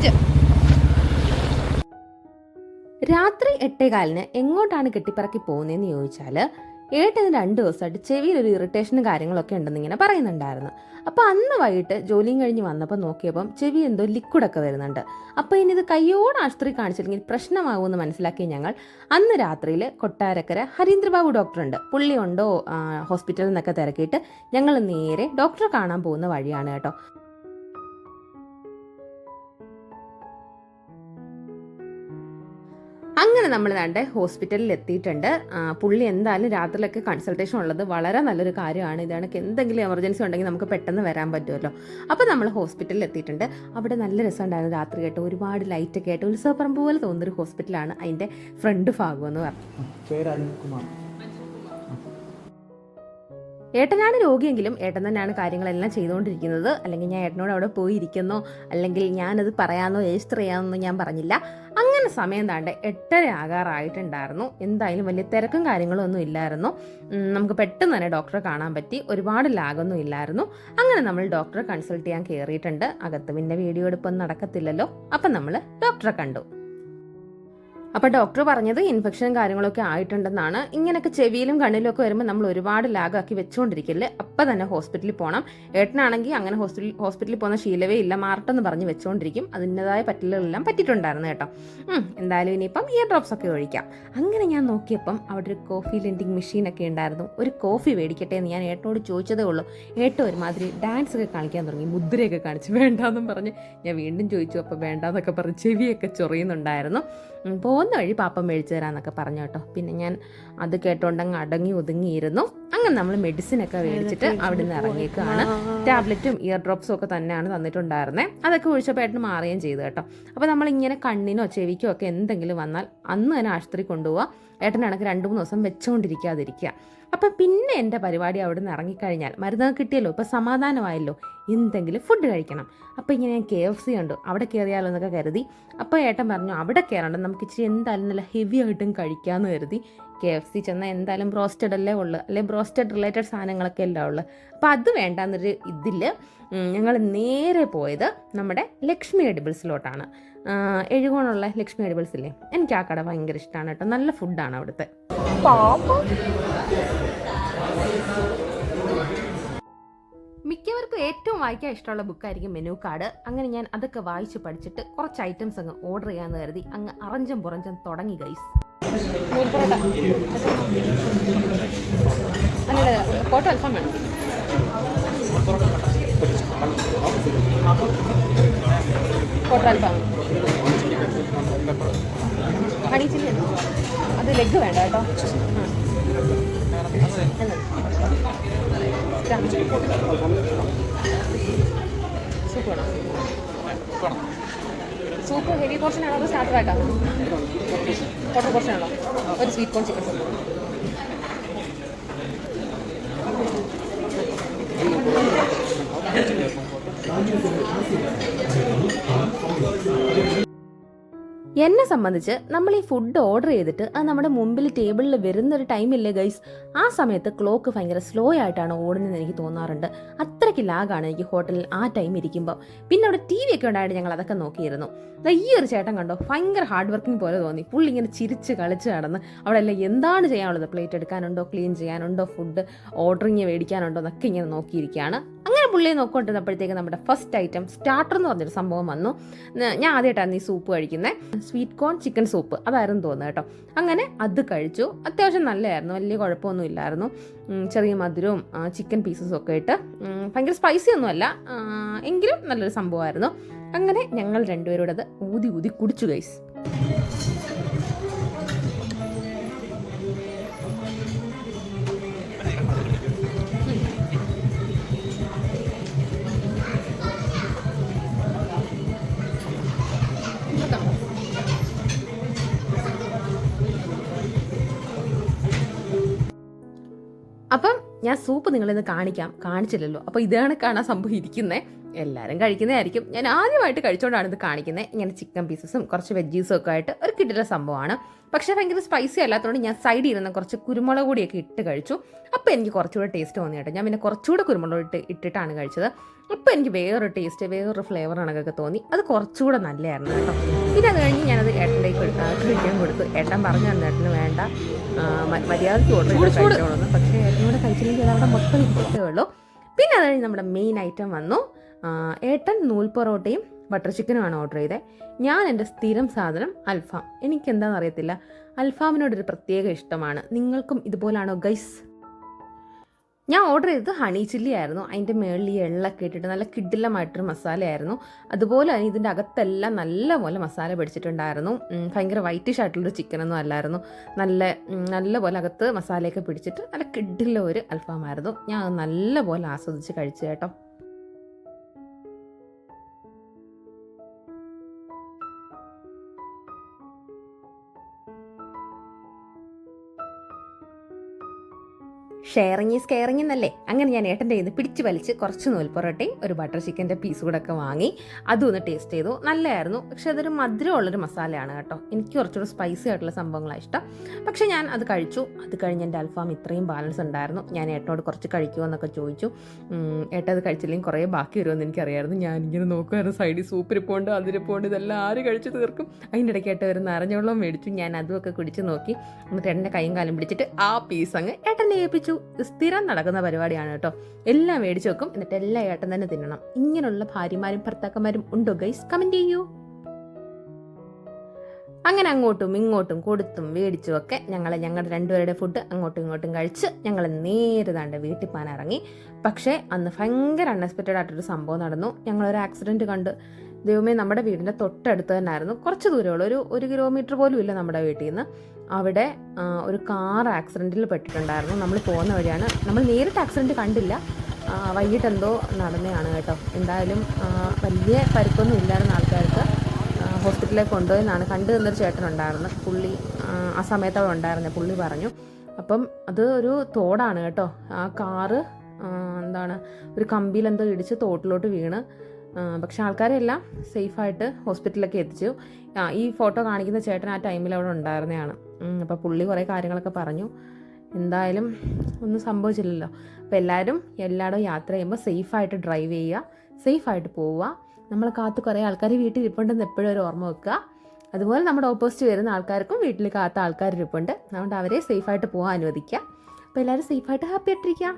അഞ്ച് രാത്രി എട്ടേകാലിന് എങ്ങോട്ടാണ് കെട്ടിപ്പറക്കി പോകുന്നതെന്ന് ചോദിച്ചാൽ ഏട്ടന് രണ്ട് ദിവസമായിട്ട് ചെവിയിൽ ഒരു ഇറിറ്റേഷനും കാര്യങ്ങളൊക്കെ ഉണ്ടെന്ന് ഇങ്ങനെ പറയുന്നുണ്ടായിരുന്നു. അപ്പോൾ അന്ന് വൈകിട്ട് ജോലിയും കഴിഞ്ഞ് വന്നപ്പോൾ നോക്കിയപ്പം ചെവി എന്തോ ലിക്വിഡൊക്കെ വരുന്നുണ്ട്. അപ്പോൾ ഇനി ഇത് കയ്യോട് ആശുപത്രി കാണിച്ചില്ലെങ്കിൽ പ്രശ്നമാകുമെന്ന് മനസ്സിലാക്കി ഞങ്ങൾ അന്ന് രാത്രിയിൽ കൊട്ടാരക്കര ഹരീന്ദ്രബാബു ഡോക്ടറുണ്ട് പുള്ളിയുണ്ടോ ഹോസ്പിറ്റലിൽ നിന്നൊക്കെ തിരക്കിയിട്ട് ഞങ്ങൾ നേരെ ഡോക്ടറെ കാണാൻ പോകുന്ന വഴിയാണ് കേട്ടോ. അങ്ങനെ നമ്മൾ ദാണ്ട് ഹോസ്പിറ്റലിൽ എത്തിയിട്ടുണ്ട് പുള്ളി എന്തായാലും രാത്രിയിലൊക്കെ കൺസൾട്ടേഷൻ ഉള്ളത് വളരെ നല്ലൊരു കാര്യമാണ്. ഇതാണ് എന്തെങ്കിലും എമർജൻസി ഉണ്ടെങ്കിൽ നമുക്ക് പെട്ടെന്ന് വരാൻ പറ്റുമല്ലോ. അപ്പോൾ നമ്മൾ ഹോസ്പിറ്റലിൽ എത്തിയിട്ടുണ്ട് അവിടെ നല്ല രസമുണ്ടായിരുന്നു രാത്രി കേട്ടോ. ഒരുപാട് ലൈറ്റ് ലൈറ്റൊക്കെ ആയിട്ട് ഉത്സവപ്പറമ്പ് പോലെ തോന്നുന്നൊരു ഹോസ്പിറ്റലാണ് അതിന്റെ ഫ്രണ്ട് ഭാഗം എന്ന് പറഞ്ഞു. ഏട്ടനാണ് രോഗിയെങ്കിലും ഏട്ടൻ തന്നെയാണ് കാര്യങ്ങളെല്ലാം ചെയ്തുകൊണ്ടിരിക്കുന്നത്. അല്ലെങ്കിൽ ഞാൻ ഏട്ടനോട് അവിടെ പോയി ഇരിക്കുന്നോ അല്ലെങ്കിൽ ഞാനത് പറയാമെന്നോ രജിസ്റ്റർ ചെയ്യാമെന്നോ ഞാൻ പറഞ്ഞില്ല. അങ്ങനെ സമയം താണ്ട് എട്ടര ആകാറായിട്ടുണ്ടായിരുന്നു. എന്തായാലും വലിയ തിരക്കും കാര്യങ്ങളും ഒന്നും ഇല്ലായിരുന്നു. നമുക്ക് പെട്ടെന്ന് തന്നെ ഡോക്ടറെ കാണാൻ പറ്റി. ഒരുപാട് ലാഗൊന്നും ഇല്ലായിരുന്നു. അങ്ങനെ നമ്മൾ ഡോക്ടറെ കൺസൾട്ട് ചെയ്യാൻ കയറിയിട്ടുണ്ട്. അകത്ത് പിന്നെ വീഡിയോ എടുപ്പൊന്നും നടക്കത്തില്ലല്ലോ. അപ്പം നമ്മൾ ഡോക്ടറെ കണ്ടു. അപ്പൊ ഡോക്ടർ പറഞ്ഞത് ഇൻഫെക്ഷനും കാര്യങ്ങളൊക്കെ ആയിട്ടുണ്ടെന്നാണ്. ഇങ്ങനെയൊക്കെ ചെവിയിലും കണ്ണിലും ഒക്കെ വരുമ്പോൾ നമ്മൾ ഒരുപാട് ലാഗാക്കി വെച്ചുകൊണ്ടിരിക്കില്ലേ അപ്പം തന്നെ ഹോസ്പിറ്റലിൽ പോകണം ഏട്ടനാണെങ്കിൽ അങ്ങനെ ഹോസ്പിറ്റലിൽ ഹോസ്പിറ്റലിൽ പോകുന്ന ശീലവേ ഇല്ല മാറട്ടെന്ന് പറഞ്ഞ് വെച്ചുകൊണ്ടിരിക്കും അതിന്റെതായ പറ്റലുകളെല്ലാം പറ്റിയിട്ടുണ്ടായിരുന്നു കേട്ടോ. എന്തായാലും ഇനിയിപ്പം ഇയർ ഡ്രോപ്സ് ഒക്കെ ഒഴിക്കാം. അങ്ങനെ ഞാൻ നോക്കിയപ്പം അവിടെ ഒരു കോഫി ലെൻഡിങ് മെഷീനൊക്കെ ഉണ്ടായിരുന്നു. ഒരു കോഫി മേടിക്കട്ടെ എന്ന് ഞാൻ ഏട്ടനോട് ചോദിച്ചതേ ഉള്ളൂ. ഏട്ടൻ ഒരുമാതിരി ഡാൻസ് ഒക്കെ കാണിക്കാൻ തുടങ്ങി. മുദ്രയൊക്കെ കാണിച്ച് വേണ്ടാന്നും പറഞ്ഞ് ഞാൻ വീണ്ടും ചോദിച്ചു. അപ്പോൾ വേണ്ടാന്നൊക്കെ പറഞ്ഞ് ചെവിയൊക്കെ ചൊറിയുന്നുണ്ടായിരുന്നു. ഉം, പോകുന്ന വഴി പാപ്പം മേടിച്ചു തരാന്നൊക്കെ പറഞ്ഞു കേട്ടോ. പിന്നെ ഞാൻ അത് കേട്ടോണ്ട് അങ്ങ് അടങ്ങി ഒതുങ്ങിയിരുന്നു. അങ്ങനെ നമ്മൾ മെഡിസിൻ ഒക്കെ മേടിച്ചിട്ട് അവിടെ നിന്ന് ഇറങ്ങിയേക്കാണ് ടാബ്ലറ്റും ഇയർ ഡ്രോപ്സും ഒക്കെ തന്നെയാണ് തന്നിട്ടുണ്ടായിരുന്നത് അതൊക്കെ ഒഴിച്ചപ്പോൾ ഏട്ടന് മാറുകയും ചെയ്തു കേട്ടോ. നമ്മൾ ഇങ്ങനെ കണ്ണിനോ ചെവിക്കോ ഒക്കെ എന്തെങ്കിലും വന്നാൽ അന്ന് തന്നെ ആശുപത്രി കൊണ്ടുപോവുക ഏട്ടനാണെങ്കിൽ രണ്ട് മൂന്ന് ദിവസം വെച്ചുകൊണ്ടിരിക്കാതിരിക്കുക അപ്പം പിന്നെ എന്റെ പരിപാടി അവിടെ നിന്ന് ഇറങ്ങിക്കഴിഞ്ഞാൽ മരുന്ന് കിട്ടിയല്ലോ ഇപ്പം സമാധാനമായല്ലോ. എന്തെങ്കിലും ഫുഡ് കഴിക്കണം. അപ്പോൾ ഇങ്ങനെ ഞാൻ കെ എഫ് സി കണ്ടു. അവിടെ കയറിയാലോ എന്നൊക്കെ കരുതി. അപ്പോൾ ഏട്ടൻ പറഞ്ഞു അവിടെ കയറണ്ട നമുക്ക് ഇച്ചിരി എന്തായാലും നല്ല ഹെവി ആയിട്ടും കഴിക്കാമെന്ന് കരുതി. കെ എഫ് സി ചെന്നാൽ എന്തായാലും ബ്രോസ്റ്റഡ് അല്ലേ ഉള്ളു. അല്ലെ ബ്രോസ്റ്റഡ് റിലേറ്റഡ് സാധനങ്ങളൊക്കെ അല്ല ഉള്ളു. അപ്പോൾ അത് വേണ്ടാന്നൊരു ഇതിൽ ഞങ്ങൾ നേരെ പോയത് നമ്മുടെ ലക്ഷ്മി എഡിബിൾസിലോട്ടാണ് എഴുകോണുള്ള ലക്ഷ്മി എഡിബിൾസ് ഇല്ലേ? എനിക്ക് ആ കട ഭയങ്കര ഇഷ്ടമാണ് കേട്ടോ. നല്ല ഫുഡാണ് അവിടുത്തെ. മിക്കവർക്കും ഏറ്റവും വായിക്കാൻ ഇഷ്ടമുള്ള ബുക്കായിരിക്കും മെനു കാർഡ്. അങ്ങനെ ഞാൻ അതൊക്കെ വായിച്ച് പഠിച്ചിട്ട് കുറച്ച് ഐറ്റംസ് അങ്ങ് ഓർഡർ ചെയ്യാന്ന് കരുതി അങ്ങ് അറഞ്ചം പുറഞ്ചം തുടങ്ങി ഗൈസ് ഫോട്ടോ വേണം. ഫോട്ടോ അത് ലെഗ് വേണ്ട കേട്ടോ. സൂപ്പ് വേണോ സൂപ്പ് ഹെവി പോർഷൻ ആണോ അതോ സ്റ്റാർട്ടർ ആക്കാം? ക്വാർട്ടർ പോർഷൻ ആണോ? ഒരു സ്വീറ്റ് കോൺ ചിക്കൻ സൂപ്പ് എന്നെ സംബന്ധിച്ച് നമ്മൾ ഈ ഫുഡ് ഓർഡർ ചെയ്തിട്ട് അത് നമ്മുടെ മുമ്പിൽ ടേബിളിൽ വരുന്ന ഒരു ടൈമില്ലേ ഗൈസ് ആ സമയത്ത് ക്ലോക്ക് ഭയങ്കര സ്ലോ ആയിട്ടാണ് ഓടുന്നതെന്ന് എനിക്ക് തോന്നാറുണ്ട്. അത്രയ്ക്ക് ലാഗാണ് എനിക്ക് ഹോട്ടലിൽ ആ ടൈം ഇരിക്കുമ്പോൾ പിന്നെ അവിടെ ടി വി ഒക്കെ ഉണ്ടായിട്ട് ഞങ്ങൾ അതൊക്കെ നോക്കിയിരുന്നു. ഈ ഒരു ചേട്ടൻ കണ്ടോ? ഭയങ്കര ഹാർഡ് വർക്കിംഗ് പോലെ തോന്നി. പുള്ളി ഇങ്ങനെ ചിരിച്ച് കളിച്ച് നടന്ന് അവിടെ എല്ലാം എന്താണ് ചെയ്യാനുള്ളത്? പ്ലേറ്റ് എടുക്കാനുണ്ടോ? ക്ലീൻ ചെയ്യാനുണ്ടോ? ഫുഡ് ഓർഡറിങ് മേടിക്കാനുണ്ടോ? എന്നൊക്കെ ഇങ്ങനെ നോക്കിയിരിക്കുകയാണ്. അങ്ങനെ പുള്ളിയെ നോക്കിക്കൊണ്ടിരുന്നപ്പോഴത്തേക്ക് നമ്മുടെ ഫസ്റ്റ് ഐറ്റം സ്റ്റാർട്ടർ എന്ന് പറഞ്ഞൊരു സംഭവം വന്നു. ഞാൻ ആദ്യമായിട്ടാണ് ഈ സൂപ്പ് കഴിക്കുന്നത് സ്വീറ്റ് കോൺ ചിക്കൻ സൂപ്പ് അതായിരുന്നു തോന്നുന്നത് കേട്ടോ. അങ്ങനെ അത് കഴിച്ചു. അത്യാവശ്യം നല്ലതായിരുന്നു. വലിയ കുഴപ്പമൊന്നും ഇല്ലായിരുന്നു. ചെറിയ മധുരവും ചിക്കൻ പീസസും ഒക്കെ ഇട്ട് ഭയങ്കര സ്പൈസി ഒന്നുമല്ല. എങ്കിലും നല്ലൊരു സംഭവമായിരുന്നു. അങ്ങനെ ഞങ്ങൾ രണ്ടുപേരോടത് ഊതി ഊതി കുടിച്ചു ഗൈസ് ഞാൻ സൂപ്പ് നിങ്ങളിന്ന് കാണിക്കാം. കാണിച്ചില്ലല്ലോ. അപ്പോൾ ഇതാണ് കാണാൻ സംഭവം ഇരിക്കുന്നത് എല്ലാവരും കഴിക്കുന്നതായിരിക്കും. ഞാൻ ആദ്യമായിട്ട് കഴിച്ചുകൊണ്ടാണ് ഇത് കാണിക്കുന്നത് ഇങ്ങനെ ചിക്കൻ പീസസും കുറച്ച് വെജീസും ഒക്കെ ആയിട്ട് ഒരു കിട്ടുന്ന സംഭവമാണ്. പക്ഷേ ഭയങ്കര സ്പൈസി അല്ലാത്തതുകൊണ്ട് ഞാൻ സൈഡിൽ ഇരുന്ന കുറച്ച് കുരുമുളക് പൊടിയൊക്കെ ഇട്ട് കഴിച്ചു. അപ്പോൾ എനിക്ക് കുറച്ചുകൂടെ ടേസ്റ്റ് തോന്നി കേട്ടോ. ഞാൻ പിന്നെ കുറച്ചുകൂടെ കുരുമുളക് ഇട്ട് ഇട്ടിട്ടാണ് കഴിച്ചത്. അപ്പോൾ എനിക്ക് വേറൊരു ടേസ്റ്റ് വേറൊരു ഫ്ലേവർ കണക്കൊക്കെ തോന്നി. അത് കുറച്ചുകൂടെ നല്ലതായിരുന്നു കേട്ടോ. പിന്നെ അത് കഴിഞ്ഞ് ഞാനത് ഏട്ടന്റെ കഴിക്കാൻ കൊടുത്തു. ഏട്ടൻ പറഞ്ഞു തന്നെ ഏട്ടന് വേണ്ട. മര്യാദയ്ക്ക് ഓർഡർ കഴിച്ചോളൂ പക്ഷേ ഏട്ടനോട് കഴിച്ചില്ലെങ്കിൽ അത് അവിടെ മൊത്തം ഉള്ളൂ. പിന്നെ അത് കഴിഞ്ഞ് നമ്മുടെ മെയിൻ ഐറ്റം വന്നു. ഏട്ടൻ നൂൽ പൊറോട്ടയും ബട്ടർ ചിക്കനുമാണ് ഓർഡർ ചെയ്തത് ഞാൻ എന്റെ സ്ഥിരം സാധനം അൽഫാം. എനിക്ക് എന്താണെന്ന് അറിയത്തില്ല? അൽഫാമിനോടൊരു പ്രത്യേക ഇഷ്ടമാണ്. നിങ്ങൾക്കും ഇതുപോലാണോ ഗൈസ് ഞാൻ ഓർഡർ ചെയ്തത് ഹണി ചില്ലി ആയിരുന്നു. അതിന്റെ മേളിൽ ഈ എള്ളൊക്കെ ഇട്ടിട്ട് നല്ല കിഡിലമായിട്ടൊരു മസാലയായിരുന്നു. അതുപോലെ തന്നെ ഇതിന്റെ അകത്തെല്ലാം നല്ല പോലെ മസാല പിടിച്ചിട്ടുണ്ടായിരുന്നു. ഭയങ്കര വൈറ്റിഷ് ആയിട്ടുള്ളൊരു ചിക്കനൊന്നും അല്ലായിരുന്നു. നല്ല നല്ല പോലെ അകത്ത് മസാലയൊക്കെ പിടിച്ചിട്ട് നല്ല കിഡില്ല ഒരു അൽഫാമായിരുന്നു. ഞാൻ അത് നല്ലപോലെ ആസ്വദിച്ച് കഴിച്ചു കേട്ടോ. ഷെയറിങ് ഈസ് കെയറിങ് എന്നല്ലേ? അങ്ങനെ ഞാൻ ഏട്ടന്റെ കയ്യിൽ നിന്ന് പിടിച്ച് വലിച്ച് കുറച്ച് നൂൽപ്പൊറോട്ടയും ഒരു ബട്ടർ ചിക്കന്റെ പീസ് കൂടെ ഒക്കെ വാങ്ങി അതും ഒന്ന് ടേസ്റ്റ് ചെയ്തു. നല്ലതായിരുന്നു പക്ഷെ അതൊരു മധുരമുള്ളൊരു മസാലയാണ് കേട്ടോ. എനിക്ക് കുറച്ചുകൂടി സ്പൈസി ആയിട്ടുള്ള സംഭവങ്ങളാണ് ഇഷ്ടം. പക്ഷെ ഞാൻ അത് കഴിച്ചു. അത് കഴിഞ്ഞ് എന്റെ അൽഫാം ഇത്രയും ബാലൻസ് ഉണ്ടായിരുന്നു. ഞാൻ ഏട്ടനോട് കുറച്ച് കഴിക്കുമോ എന്നൊക്കെ ചോദിച്ചു. ഏട്ടൻ അത് കഴിച്ചില്ലെങ്കിൽ കുറേ ബാക്കി വരുമെന്ന് എനിക്കറിയായിരുന്നു. ഞാൻ ഇങ്ങനെ നോക്കുമായിരുന്നു സൈഡിൽ സൂപ്പിരിപ്പുണ്ട് അതിരിപ്പുണ്ട് ഇതെല്ലാം ആര് കഴിച്ച് തീർക്കും? അതിന്റെ ഇടയ്ക്കായിട്ട് ഒരു നിറഞ്ഞവെള്ളം മേടിച്ചു. ഞാൻ അതുമൊക്കെ കുടിച്ച് നോക്കി. എന്നിട്ട് എന്റെ കൈയും കാലും പിടിച്ചിട്ട് ആ പീസ് അങ്ങ് ഏട്ടനെ ഏൽപ്പിച്ചു. സ്ഥിരം നടക്കുന്ന പരിപാടിയാണ് കേട്ടോ. എല്ലാം മേടിച്ചു വെക്കും. എന്നിട്ട് എല്ലാ ഏട്ടൻ തന്നെ തിന്നണം. ഇങ്ങനെയുള്ള ഭാര്യമാരും ഭർത്താക്കന്മാരും ഉണ്ടോ ഗൈസ് കമന്റ് ചെയ്യൂ. അങ്ങനെ അങ്ങോട്ടും ഇങ്ങോട്ടും കൊടുത്തും മേടിച്ചും ഒക്കെ ഞങ്ങൾ ഞങ്ങളുടെ രണ്ടുപേരുടെ ഫുഡ് അങ്ങോട്ടും ഇങ്ങോട്ടും കഴിച്ച് ഞങ്ങൾ നേരെ താണ്ട് വീട്ടിൽ പോകാൻ ഇറങ്ങി. പക്ഷേ അന്ന് ഭയങ്കര അൺഎക്സ്പെക്റ്റഡ് ആയിട്ടൊരു സംഭവം നടന്നു. ഞങ്ങളൊരു ആക്സിഡന്റ് കണ്ട്. ദൈവമേ നമ്മുടെ വീടിന്റെ തൊട്ടടുത്ത് തന്നെയായിരുന്നു. കുറച്ച് ദൂരമുള്ളൂ ഒരു ഒരു കിലോമീറ്റർ പോലും ഇല്ല നമ്മുടെ വീട്ടിൽ നിന്ന് അവിടെ ഒരു കാർ ആക്സിഡന്റിൽ പെട്ടിട്ടുണ്ടായിരുന്നു. നമ്മൾ പോകുന്ന വഴിയാണ്. നമ്മൾ നേരിട്ട് ആക്സിഡന്റ് കണ്ടില്ല. വൈകിട്ട് എന്തോ നടന്നതാണ് കേട്ടോ. എന്തായാലും വലിയ പരിക്കൊന്നും ഇല്ലായിരുന്ന ആൾക്കാർക്ക് ഹോസ്പിറ്റലിലേക്ക് കൊണ്ടുപോയെന്നാണ് കണ്ടു തന്നൊരു ചേട്ടനുണ്ടായിരുന്നു പുള്ളി ആ, സമയത്ത് അവിടെ ഉണ്ടായിരുന്നു. പുള്ളി പറഞ്ഞു. അപ്പം അത് ഒരു തോടാണ് കേട്ടോ. ആ കാറ് എന്താണ് ഒരു കമ്പിയിൽ എന്തോ ഇടിച്ച് തോട്ടിലോട്ട് വീണ്. പക്ഷെ ആൾക്കാരെല്ലാം സേഫായിട്ട് ഹോസ്പിറ്റലിലൊക്കെ എത്തിച്ചു. ഈ ഫോട്ടോ കാണിക്കുന്ന ചേട്ടൻ ആ ടൈമിൽ അവിടെ ഉണ്ടായിരുന്നതാണ്. അപ്പോൾ പുള്ളി കുറേ കാര്യങ്ങളൊക്കെ പറഞ്ഞു. എന്തായാലും ഒന്നും സംഭവിച്ചില്ലല്ലോ. അപ്പോൾ എല്ലാവരും എല്ലായിടും യാത്ര ചെയ്യുമ്പോൾ സേഫായിട്ട് ഡ്രൈവ് ചെയ്യുക സേഫായിട്ട് പോവുക. നമ്മൾ കാത്ത് കുറേ ആൾക്കാർ വീട്ടിൽ ഇരിപ്പുണ്ടെന്ന് എപ്പോഴും ഒരു ഓർമ്മ വെക്കുക. അതുപോലെ നമ്മുടെ ഓപ്പോസിറ്റ് വരുന്ന ആൾക്കാർക്കും വീട്ടിൽ കാത്ത ആൾക്കാർ ഇരിപ്പുണ്ട് അതുകൊണ്ട് അവരെ സേഫായിട്ട് പോകാൻ അനുവദിക്കുക. അപ്പോൾ എല്ലാവരും സേഫായിട്ട് ഹാപ്പി ആയിട്ടിരിക്കുക.